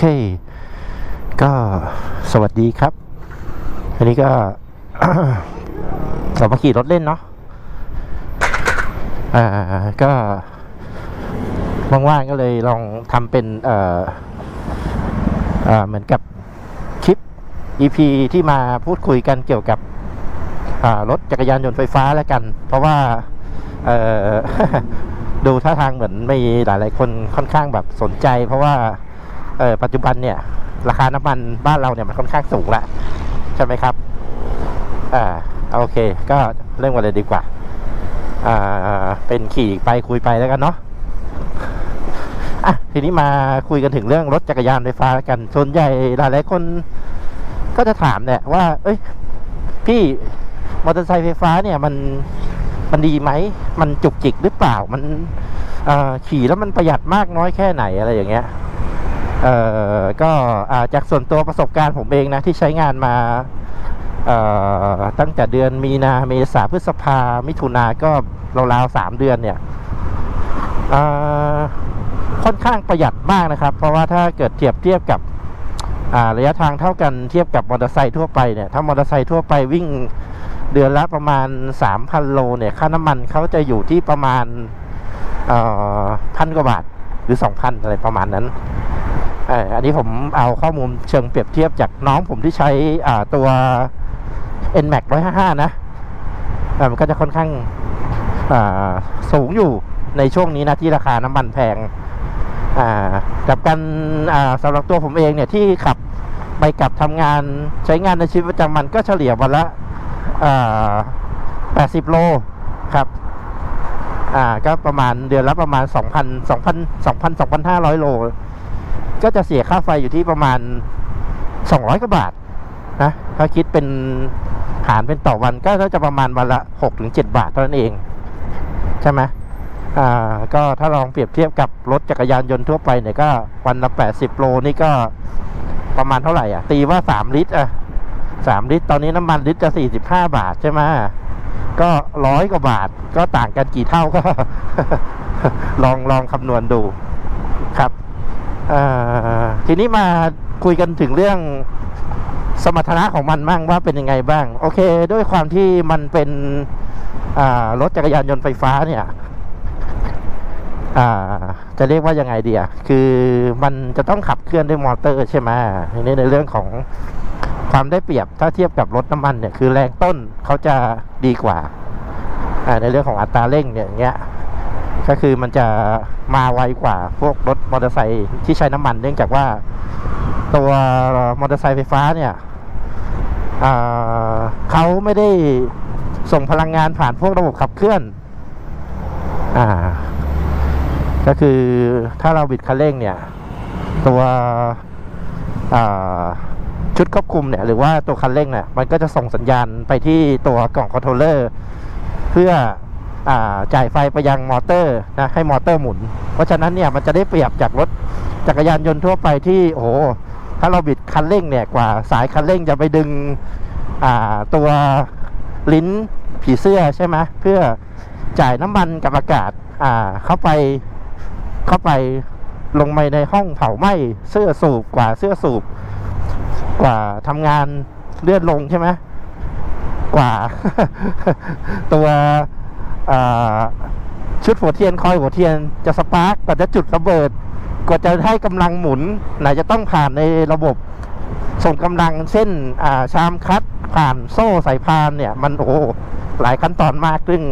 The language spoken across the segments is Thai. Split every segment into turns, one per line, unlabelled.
เค ก็สวัสดีครับ อันนี้ก็เรามาขี่รถเล่นเนาะอ่าก็ว่างๆก็เลยลองทำเป็นเอ่ออ่าเหมือนกับคลิป EP ที่มาพูดคุยกันเกี่ยวกับอ่ารถจักรยานยนต์ไฟฟ้าแล้วกัน เพราะว่าเอ่อดูท่าทางเหมือนไมีหลายๆคนค่อนข้างแบบสนใจ เพราะว่า เออปัจจุบันเนี่ย ราคาน้ำมันบ้านเราเนี่ยมันค่อนข้างสูงละใช่ไหมครับ อ่าโอเค ก็เรื่องกันเลยดีกว่า อ่า เป็นขี่ไปคุยไปแล้วกันเนาะอะทีนี้มาคุยกันถึงเรื่องรถจักรยานไฟฟ้ากันส่วนใหญ่หลายๆคน ก็จะถามเนี่ยว่า เอ้ย พี่มอเตอร์ไซค์ไฟฟ้าเนี่ยมันมันดีไหม มันจุกจิกหรือเปล่า มันขี่แล้วมันประหยัดมากน้อยแค่ไหนอะไรอย่างเงี้ย เอ่อก็จากส่วนตัวประสบการณ์ผมเองนะ ที่ใช้งานมาตั้งแต่เดือนมีนาเมษาพฤษภา มิถุนาก็ราวๆสามเดือนเนี่ยค่อนข้างประหยัดมากนะครับ เพราะว่าถ้าเกิดเทียบเทียบกับระยะทางเท่ากันเทียบกับมอเตอร์ไซค์ทั่วไปเนี่ยถ้ามอเตอร์ไซค์ทั่วไปวิ่งเดือนละประมาณ 3,000 โลเนี่ยค่าน้ำมันเขาจะอยู่ที่ประมาณพันกว่าบาทหรือ 2,000 อะไรประมาณนั้น อันนี้ผมเอาข้อมูลเชิงเปรียบเทียบจากน้องผมที่ใช้ตัว NMAX 155 นะมันก็จะค่อนข้างสูงอยู่ในช่วงนี้นะที่ราคาน้ำมันแพงกับกันสำหรับตัวผมเองเนี่ยที่ขับไปกลับทำงานใช้งานในชีวิตประจำวันก็เฉลี่ยวันละ80 โลครับอ่าก็ประมาณเดือนละประมาณ 2,000 2,000 2,000 2,500 โล ก็จะเสียค่าไฟอยู่ที่ประมาณ 200กว่าบาทนะถ้าคิดเป็นหารเป็นต่อวันก็จะประมาณวันละ6ถึง7บาทเท่านั้นเอง ใช่ไหมอ่าก็ถ้าลองเปรียบเทียบกับรถจักรยานยนต์ทั่วไปเนี่ยก็วันละ 80 โลนี่ก็ประมาณเท่าไหร่อะ ตีว่า 3 ลิตรอะ3ลิตร ตอนนี้น้ำมันลิตรจะ 45 บาทใช่ไหมก็ร้อยกว่าบาทก็ต่างกันกี่เท่าก็ ลองลองคำนวณดูครับ ทีนี้มาคุยกันถึงเรื่องสมรรถนะของมันบ้างว่าเป็นยังไงบ้าง โอเค ด้วยความที่มันเป็นรถจักรยานยนต์ไฟฟ้าเนี่ยจะเรียกว่ายังไงดีอะคือมันจะต้องขับเคลื่อนด้วยมอเตอร์ใช่ไหมทีนี้ในเรื่องของความได้เปรียบถ้าเทียบกับรถน้ำมันเนี่ยคือแรงต้นเขาจะดีกว่าในเรื่องของอัตราเร่งเนี่ยอย่างเงี้ย ก็คือมันจะมาไวกว่าพวกรถมอเตอร์ไซค์ที่ใช้น้ำมันเนื่องจากว่าตัวมอเตอร์ไซค์ไฟฟ้าเนี่ยเขาไม่ได้ส่งพลังงานผ่านพวกระบบขับเคลื่อนอ่าก็คือถ้าเราบิดคันเร่งเนี่ย ตัวชุดควบคุมเนี่ย หรือว่าตัวคันเร่งเนี่ยมันก็จะส่งสัญญาณไปที่ตัวกล่องคอนโทรลเลอร์ เพื่อ จ่ายไฟไปยังมอเตอร์นะให้มอเตอร์หมุน เพราะฉะนั้นเนี่ยมันจะได้เปรียบจากรถจักรยานยนต์ทั่วไปที่โอ้โหถ้าเราบิดคันเร่งเนี่ยกว่าสายคันเร่งจะไปดึงตัวลิ้นผีเสื้อใช่ไหมเพื่อจ่ายน้ำมันกับอากาศาเข้าไปเข้าไปลงไปในห้องเผาไหม้เสื้อสูบกว่าเสื้อสูบ กว่าทำงานเลื่อนลงใช่ไหมกว่า ตัว ชุดหัวเทียนคอยหัวเทียนจะสปาร์กกว่าจะจุดระเบิดกว่าจะให้กำลังหมุนไหนจะต้องผ่านในระบบส่งกำลังเส้นชามคัดผ่านโซ่สายพานเนี่ย มันโอ้หลายขั้นตอนมากซึ่ง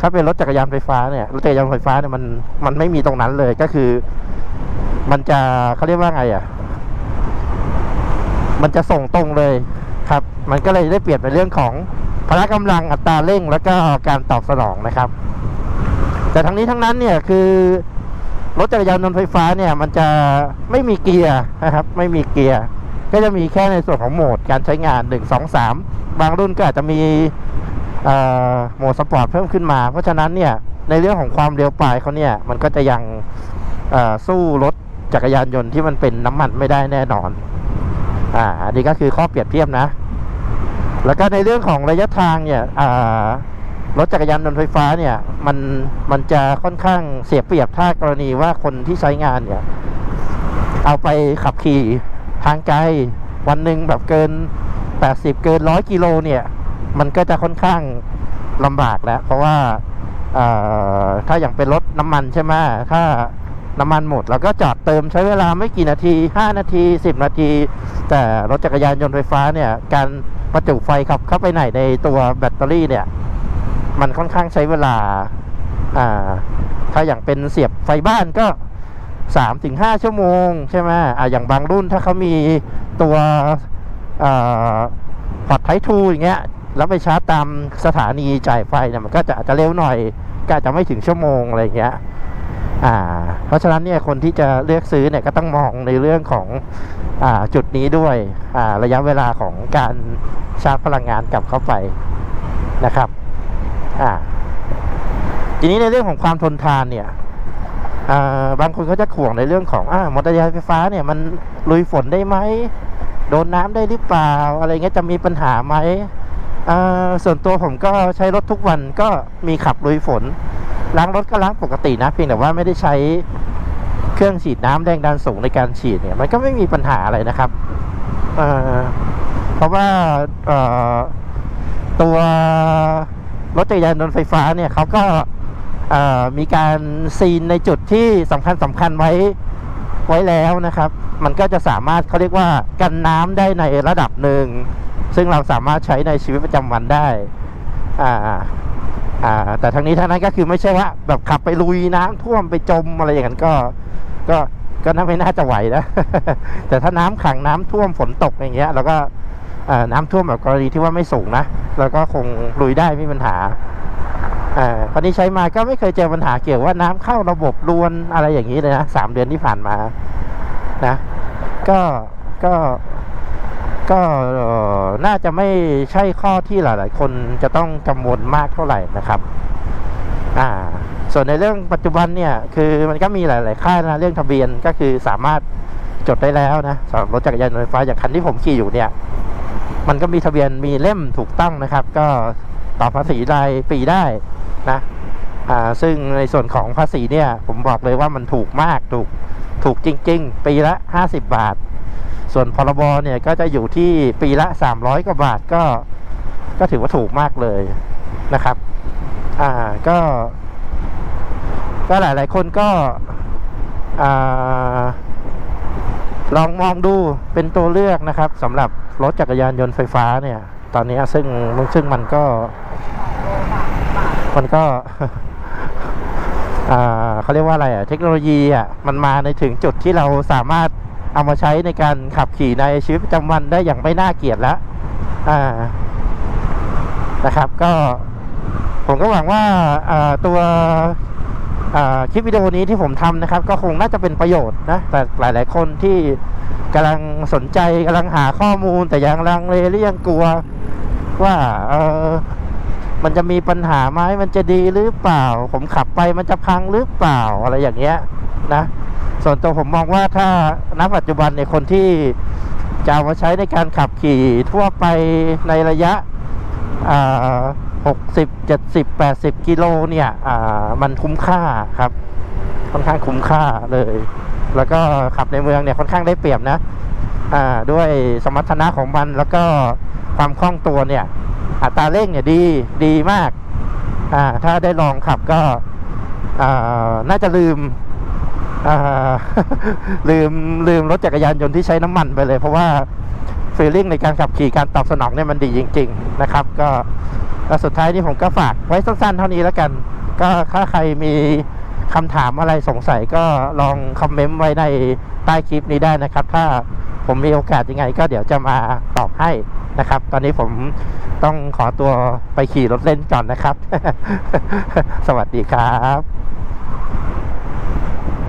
ถ้าเป็นรถจักรยานไฟฟ้าเนี่ยรถจักรยานไฟฟ้าเนี่ยมันมันไม่มีตรงนั้นเลยก็คือ มันจะเขาเรียกว่าไงอะ มันจะส่งตรงเลยครับ มันก็เลยได้เปรียบในเรื่องของ พละกำลังอัตราเร่ง แล้วก็การตอบสนองนะครับ แต่ทั้งนี้ทั้งนั้นเนี่ยคือรถจักรยานยนต์ไฟฟ้าเนี่ยมันจะไม่มีเกียร์นะครับ ไม่มีเกียร์ก็จะมีแค่ในส่วนของโหมดการใช้งาน 1 2 3 บางรุ่นก็อาจจะมีโหมดสปอร์ตเพิ่มขึ้นมา เพราะฉะนั้นเนี่ยในเรื่องของความเร็วปลายเขาเนี่ยมันก็จะยังสู้รถจักรยานยนต์ที่มันเป็นน้ำมันไม่ได้แน่นอน อ่าอันนี้ก็คือข้อเปรียบเทียบนะ แล้วก็ในเรื่องของระยะทางเนี่ยรถจักรยานยนต์ไฟฟ้าเนี่ยมันมันจะค่อนข้างเสียเปรียบถ้ากรณีว่าคนที่ใช้งานเนี่ย เอาไปขับขี่ทางไกลวันหนึ่งแบบเกิน 80 เกินร้อยกิโลเนี่ย มันก็จะค่อนข้างลำบากแล้ว เพราะว่าถ้าอย่างเป็นรถน้ำมันใช่ไหมถ้า น้ำมันหมดเราก็จอดเติมใช้เวลาไม่กี่นาที 5 นาที 10 นาที แต่รถจักรยานยนต์ไฟฟ้าเนี่ย การประจุไฟขับเข้าไปไหนในตัวแบตเตอรี่เนี่ย มันค่อนข้างใช้เวลาอ่าถ้าอย่างเป็นเสียบไฟบ้านก็สามถึงห้าชั่วโมงใช่ไหมอ่าอย่างบางรุ่นถ้าเขามีตัวอ่าพอร์ตไททูอย่างเงี้ย แล้วไปชาร์จตามสถานีจ่ายไฟเนี่ยมันก็จะอาจจะเร็วหน่อย ก็จจะไม่ถึงชั่วโมงอะไรอย่างเงี้ย อ่า เพราะฉะนั้นเนี่ยคนที่จะเลือกซื้อเนี่ยก็ต้องมองในเรื่องของอ่าจุดนี้ด้วยอ่าระยะเวลาของการชาร์จพลังงานกลับเข้าไปนะครับอ่าทีนี้ในเรื่องของความทนทานเนี่ยอ่าบางคนเขาจะข่วงในเรื่องของอ่ามอเตอร์ไซค์ไฟฟ้าเนี่ยมันลุยฝนได้ไหมโดนน้ำได้หรือเปล่า อะไรเงี้ยจะมีปัญหาไหมอ่าส่วนตัวผมก็ใช้รถทุกวันก็มีขับลุยฝน ล้างรถก็ล้างปกตินะเพียงแต่ว่าไม่ได้ใช้เครื่องฉีดน้ำแรงดันสูงในการฉีดเนี่ย มันก็ไม่มีปัญหาอะไรนะครับเเพราะว่าตัวรถจักรยานยนต์ไฟฟ้าเนี่ยเขาก็มีการซีนในจุดที่สำคัญสำคัญไว้ไว้แล้วนะครับ มันก็จะสามารถเขาเรียกว่ากันน้ำได้ในระดับหนึ่ง ซึ่งเราสามารถใช้ในชีวิตประจำวันได้ อ่า อ่าแต่ทั้งนี้ทั้งนั้นก็คือไม่ใช่ว่าแบบขับไปลุยน้ำท่วมไปจมอะไรอย่างนั้นก็ ก็ก็น่าไม่น่าจะไหวนะ แต่ถ้าน้ำขังน้ำท่วมฝนตกอย่างเงี้ย แล้วก็น้ำท่วมแบบกรณีที่ว่าไม่สูงนะแล้วก็คงลุยได้ไม่มีปัญหาอ่าตอนนี้ใช้มาก็ไม่เคยเจอปัญหาเกี่ยวว่าน้ำเข้าระบบรวนอะไรอย่างนี้เลยนะสามเดือนที่ผ่านมานะ ก็ก็ ก็น่าจะไม่ใช่ข้อที่หลาย ๆ คนจะต้องกังวลมากเท่าไหร่นะครับ อ่า ส่วนในเรื่องปัจจุบันเนี่ย คือมันก็มีหลาย ๆ ค่ายนะเรื่องทะเบียนก็คือสามารถจดได้แล้วนะสำหรับรถจักรยานยนต์ไฟฟ้าอย่างคันที่ผมขี่อยู่เนี่ย มันก็มีทะเบียนมีเล่มถูกต้องนะครับ ก็ต่อภาษีรายปีได้นะอ่าซึ่งในส่วนของภาษีเนี่ย ผมบอกเลยว่ามันถูกมากถูกถูกจริง ๆ ปีละห้าสิบบาท ส่วนพรบเนี่ยก็จะอยู่ที่ปีละ 300 กว่าบาทก็ ก็ถือว่าถูกมากเลยนะครับ อ่าก็ ก็หลาย ๆ คนก็อ่าลองมองดูเป็นตัวเลือกนะครับสำหรับรถจักรยานยนต์ไฟฟ้าเนี่ย ตอนนี้ซึ่งซึ่งมันก็ มันก็อ่าเขาเรียกว่าอะไรอะเทคโนโลยีอะมันมาในถึงจุดที่เราสามารถ เอามาใช้ในการขับขี่ในชีวิตประจำวันได้อย่างไม่น่าเกลียดแล้วนะครับ ก็ผมก็หวังว่าตัวคลิปวิดีโอนี้ที่ผมทำนะครับ ก็คงน่าจะเป็นประโยชน์นะแต่หลาย ๆ คนที่กำลังสนใจกำลังหาข้อมูล แต่ยังลังเลหรือยังกลัวว่าเออมันจะมีปัญหาไหมมันจะดีหรือเปล่า ผมขับไปมันจะพังหรือเปล่าอะไรอย่างเงี้ยนะ ส่วนตัวผมมองว่าถ้าณปัจจุบันในยคนที่จะามาใช้ในการขับขี่ทั่วไปในระยะหกสิบเจ็ดสิบแปดสิบกิโลเนี่ยมันคุ้มค่าครับ ค่อนข้างคุ้มค่าเลย แล้วก็ขับในเมืองเนี่ยค่อนข้างได้เปรียบนะอ่าด้วยสมรรถนะของมันแล้วก็ความคล่องตัวเนี่ย อัตราเร่งเนี่ยดีดีมากอ่าถ้าได้ลองขับก็อ่าน่าจะลืม ลืมลืมรถจักรยานยนต์ที่ใช้น้ำมันไปเลย เพราะว่าฟีลลิ่งในการขับขี่การตอบสนองเนี่ยมันดีจริง ๆ นะครับ ก็แล้วสุดท้ายนี่ผมก็ฝากไว้สั้นๆ เท่านี้แล้วกัน ก็ถ้าใครมีคำถามอะไรสงสัยก็ลองคอมเมนต์ไว้ในใต้คลิปนี้ได้นะครับ ถ้าผมมีโอกาสยังไง ก็เดี๋ยวจะมาตอบให้นะครับ ตอนนี้ผมต้องขอตัวไปขี่รถเล่นก่อนนะครับ สวัสดีครับ